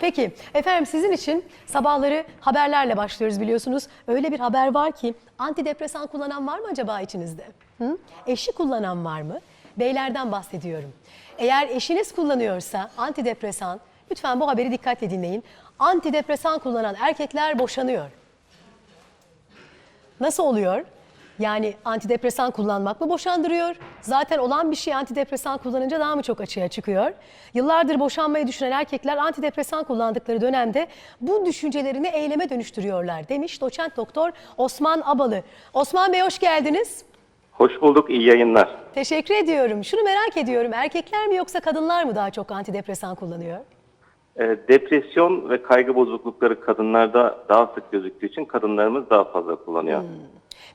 Peki efendim sizin için sabahları haberlerle başlıyoruz biliyorsunuz. Öyle bir haber var ki antidepresan kullanan var mı acaba içinizde? Hı? Eşi kullanan var mı? Beylerden bahsediyorum. Eğer eşiniz kullanıyorsa antidepresan lütfen bu haberi dikkatle dinleyin. Antidepresan kullanan erkekler boşanıyor. Nasıl oluyor? Yani antidepresan kullanmak mı boşandırıyor? Zaten olan bir şey antidepresan kullanınca daha mı çok açığa çıkıyor? Yıllardır boşanmayı düşünen erkekler antidepresan kullandıkları dönemde bu düşüncelerini eyleme dönüştürüyorlar demiş doçent doktor Osman Abalı. Osman Bey hoş geldiniz. Hoş bulduk, iyi yayınlar. Teşekkür ediyorum. Şunu merak ediyorum. Erkekler mi yoksa kadınlar mı daha çok antidepresan kullanıyor? Ee, depresyon ve kaygı bozuklukları kadınlarda daha sık gözüktüğü için kadınlarımız daha fazla kullanıyor.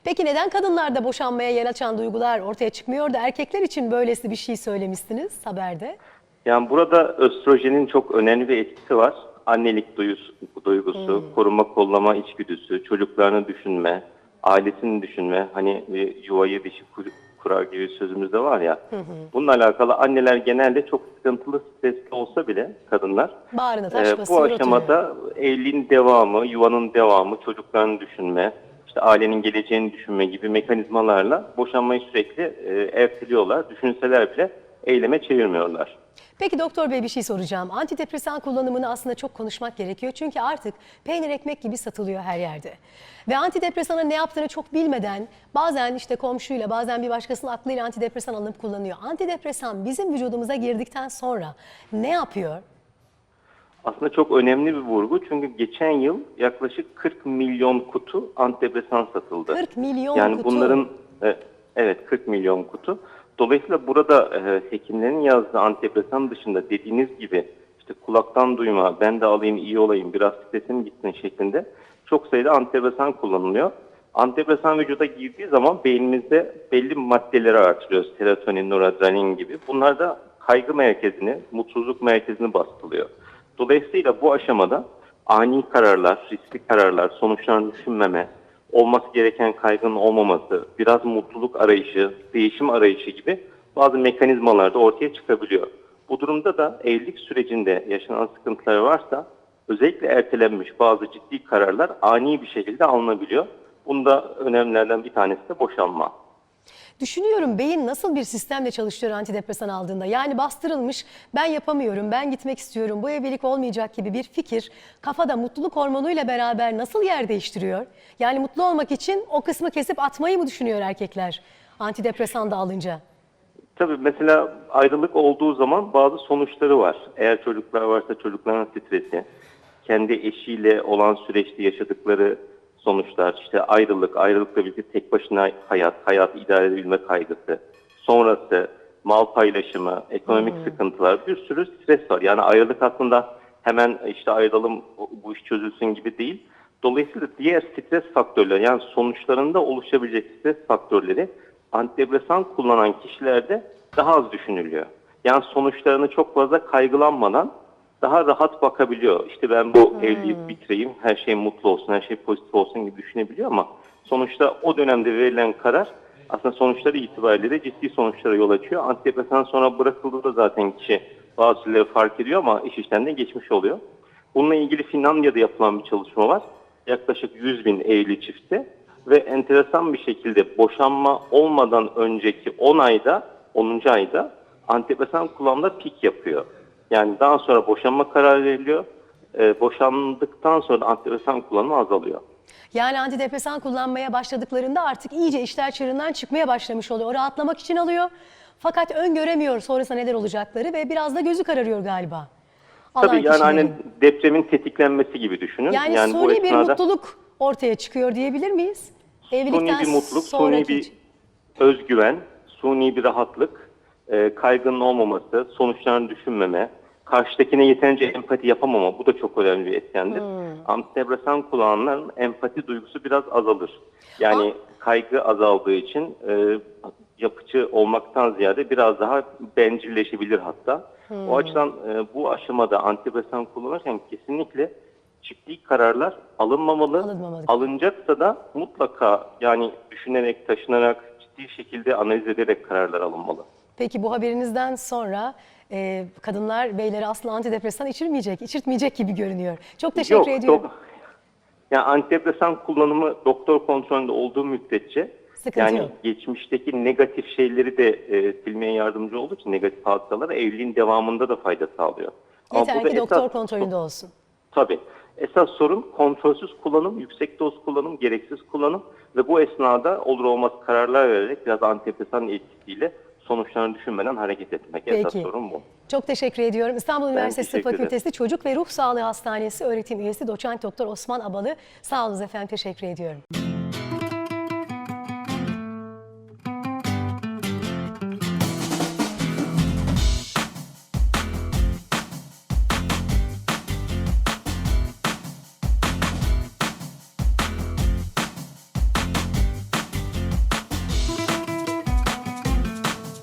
Peki neden kadınlarda boşanmaya yer açan duygular ortaya çıkmıyor da erkekler için böylesi bir şey söylemiştiniz haberde? Yani burada östrojenin çok önemli bir etkisi var. Annelik duyusu, duygusu, koruma kollama içgüdüsü, çocuklarını düşünme, ailesini düşünme. Hani bir yuvayı dişi kur- kurar gibi sözümüz de var ya. Bununla alakalı anneler genelde çok sıkıntılı, stresli olsa bile kadınlar Bağrına basıyor bu aşamada evliliğin devamı, yuvanın devamı, çocuklarını düşünme, işte ailenin geleceğini düşünme gibi mekanizmalarla boşanmayı sürekli e, erteliyorlar. Düşünseler bile eyleme çevirmiyorlar. Peki doktor bey bir şey soracağım. Antidepresan kullanımını aslında çok konuşmak gerekiyor. Çünkü artık peynir ekmek gibi satılıyor her yerde. Ve antidepresanın ne yaptığını çok bilmeden bazen işte komşuyla bazen bir başkasının aklıyla antidepresan alınıp kullanıyor. Antidepresan bizim vücudumuza girdikten sonra ne yapıyor? Aslında çok önemli bir vurgu çünkü geçen yıl yaklaşık 40 milyon kutu antidepresan satıldı. 40 milyon yani kutu. bunların e, evet 40 milyon kutu. Dolayısıyla burada e, hekimlerin yazdığı antidepresan dışında dediğiniz gibi işte kulaktan duyma, ben de alayım iyi olayım, biraz stresim gitsin şeklinde çok sayıda antidepresan kullanılıyor. Antidepresan vücuda girdiği zaman beynimizde belli maddeleri artırıyor. Serotonin, noradrenalin gibi. Bunlar da kaygı merkezini, mutsuzluk merkezini baskılıyor. Dolayısıyla bu aşamada ani kararlar, riskli kararlar, sonuçlarını düşünmeme, olması gereken kaygının olmaması, biraz mutluluk arayışı, değişim arayışı gibi bazı mekanizmalar da ortaya çıkabiliyor. Bu durumda da evlilik sürecinde yaşanan sıkıntılar varsa özellikle ertelenmiş bazı ciddi kararlar ani bir şekilde alınabiliyor. Bunda önemlilerden bir tanesi de boşanma. Düşünüyorum beyin nasıl bir sistemle çalışıyor antidepresan aldığında. Yani bastırılmış ben yapamıyorum, ben gitmek istiyorum, bu evlilik olmayacak gibi bir fikir kafada mutluluk hormonuyla beraber nasıl yer değiştiriyor? Yani mutlu olmak için o kısmı kesip atmayı mı düşünüyor erkekler antidepresan da alınca? Tabii mesela ayrılık olduğu zaman bazı sonuçları var. Eğer çocuklar varsa çocukların stresi, kendi eşiyle olan süreçte yaşadıkları sonuçlar, işte ayrılık, ayrılıkla birlikte tek başına hayat, hayatı idare edebilme kaygısı, sonrası mal paylaşımı, ekonomik sıkıntılar, bir sürü stres var. Yani ayrılık aslında hemen işte ayrılalım bu iş çözülsün gibi değil. Dolayısıyla diğer stres faktörleri yani sonuçlarında oluşabilecek stres faktörleri antidepresan kullanan kişilerde daha az düşünülüyor. Yani sonuçlarını çok fazla kaygılanmadan daha rahat bakabiliyor. İşte ben bu evliliği bitireyim, her şey mutlu olsun, her şey pozitif olsun gibi düşünebiliyor ama sonuçta o dönemde verilen karar aslında sonuçları itibariyle de ciddi sonuçlara yol açıyor. Antidepresan sonra bırakıldığında zaten kişi bazı şeyleri fark ediyor ama iş işten de geçmiş oluyor. Bununla ilgili Finlandiya'da yapılan bir çalışma var. Yaklaşık 100 bin evli çifte ve enteresan bir şekilde boşanma olmadan önceki 10 ayda, 10. ayda antidepresan kullanımda pik yapıyor. Yani daha sonra boşanma kararı veriliyor. Ee, boşandıktan sonra antidepresan kullanımı azalıyor. Yani antidepresan kullanmaya başladıklarında artık iyice işler çığırından çıkmaya başlamış oluyor. O rahatlamak için alıyor. Fakat öngöremiyor sonrasında neler olacakları ve biraz da gözü kararıyor galiba. Alan Tabii yani hani depremin tetiklenmesi gibi düşünün. Yani, bu suni bir esnada- mutluluk ortaya çıkıyor diyebilir miyiz? Evlilikten Suni bir mutluluk, suni bir özgüven, suni bir rahatlık, e, kaygının olmaması, sonuçlarını düşünmeme, karşıdakine yeterince empati yapamama bu da çok önemli bir etkendir. Antidepresan kullananların empati duygusu biraz azalır. Yani kaygı azaldığı için e, yapıcı olmaktan ziyade biraz daha bencilleşebilir hatta. O açıdan e, bu aşamada antidepresan kullanırken kesinlikle ciddi kararlar alınmamalı. Alınmamalı. Alınacaksa da mutlaka yani düşünerek, taşınarak, ciddi şekilde analiz ederek kararlar alınmalı. Peki bu haberinizden sonra e, kadınlar beylere asla antidepresan içirmeyecek, içirtmeyecek gibi görünüyor. Çok teşekkür Yok, ediyorum. dok- yani antidepresan kullanımı doktor kontrolünde olduğu müddetçe Sıkıntı yani yok. geçmişteki negatif şeyleri de e, silmeye yardımcı olduğu için negatif hatıralar evliliğin devamında da fayda sağlıyor. Yeter ki doktor esas- kontrolünde olsun. Tabii. Esas sorun kontrolsüz kullanım, yüksek doz kullanım, gereksiz kullanım ve bu esnada olur olmaz kararlar vererek biraz antidepresan etkisiyle sonuçlarını düşünmeden hareket etmek. Esas Peki. sorun bu. Çok teşekkür ediyorum. İstanbul Üniversitesi. Fakültesi Çocuk ve Ruh Sağlığı Hastanesi öğretim üyesi doçent doktor Osman Abalı. Sağ olun efendim teşekkür ediyorum.